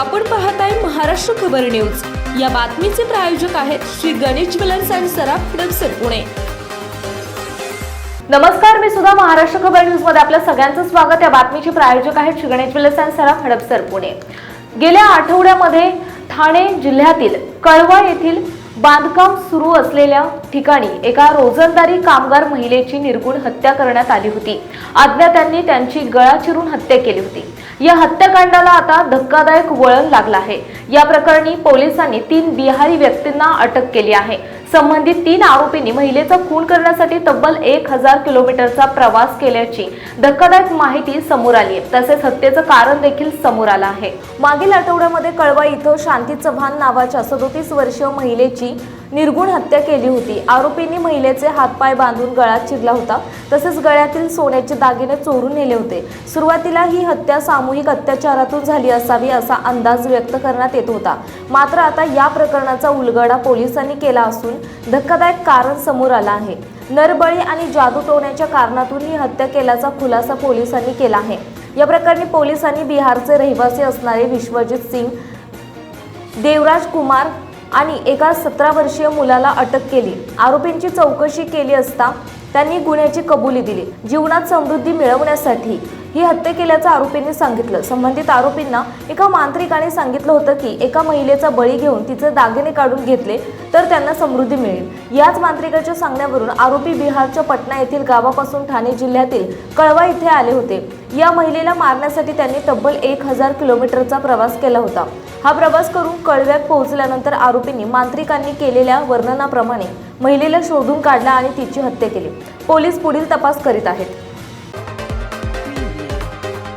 आपण पाहताय महाराष्ट्र खबर न्यूज. या बातमीचे प्रायोजक आहेत श्री गणेश ज्वेलर्स अँड सराफ हडपसर पुणे. नमस्कार मी सुद्धा महाराष्ट्र खबर न्यूजमध्ये आपल्या सगळ्यांचं स्वागत. या बातमीचे प्रायोजक आहेत श्री गणेश ज्वेलर्स अँड सराफ हडपसर पुणे. गेल्या आठवड्यामध्ये ठाणे जिल्ह्यातील कळवा येथील बांधकाम सुरू असलेल्या ठिकाणी एका रोजंदारी कामगार महिलेची निर्गुण हत्या करण्यात आली होती. अज्ञातांनी त्यांची गळा चिरून हत्या केली होती. या हत्याकांडाला आता धक्कादायक वळण लागलं आहे. या प्रकरणी पोलिसांनी तीन बिहारी व्यक्तींना अटक केली आहे. संबंधित तीन आरोपींनी महिलेचा खून करण्यासाठी तब्बल एक हजार किलोमीटरचा प्रवास केल्याची धक्कादायक माहिती समोर आली आहे. तसेच हत्येचं कारण देखील समोर आलं आहे. मागील आठवड्यामध्ये कळवा इथं शांती चव्हाण नावाच्या सदोतीस वर्षीय महिलेची निर्गुण हत्या केली होती. आरोपींनी महिलेचे हातपाय बांधून गळा चिरला होता. तसेच गळ्यातील सोन्याचे दागिने चोरून नेले होते. सुरुवातीला ही हत्या सामूहिक अत्याचारातून झाली असावी असा अंदाज व्यक्त करण्यात येत होता. मात्र आता या प्रकरणाचा उलगडा पोलिसांनी केला असून धक्कादायक कारण समोर आलं आहे. नरबळी आणि जादूटोण्याच्या कारणातून ही हत्या केल्याचा खुलासा पोलिसांनी केला आहे. या प्रकरणी पोलिसांनी बिहारचे रहिवासी असणारे विश्वजित सिंग देवराज कुमार आणि एका सतरा वर्षीय मुलाला अटक केली. आरोपींची चौकशी केली असता त्यांनी गुन्ह्याची कबुली दिली. जीवनात समृद्धी मिळवण्यासाठी ही हत्या केल्याचं आरोपींनी सांगितलं. संबंधित आरोपींना एका मांत्रिकाने सांगितलं होतं की एका महिलेचा बळी घेऊन तिचे दागिने काढून घेतले तर त्यांना समृद्धी मिळेल. याच मांत्रिकाच्या सांगण्यावरून आरोपी बिहारच्या पटना येथील गावापासून ठाणे जिल्ह्यातील कळवा इथे आले होते. या महिलेला मारण्यासाठी त्यांनी तब्बल एक हजार किलोमीटरचा प्रवास केला होता. हा प्रवास करून कळव्यात पोहोचल्यानंतर आरोपींनी मांत्रिकांनी केलेल्या वर्णनाप्रमाणे महिलेला शोधून काढला आणि तिची हत्या केली. पोलीस पुढील तपास करीत आहेत.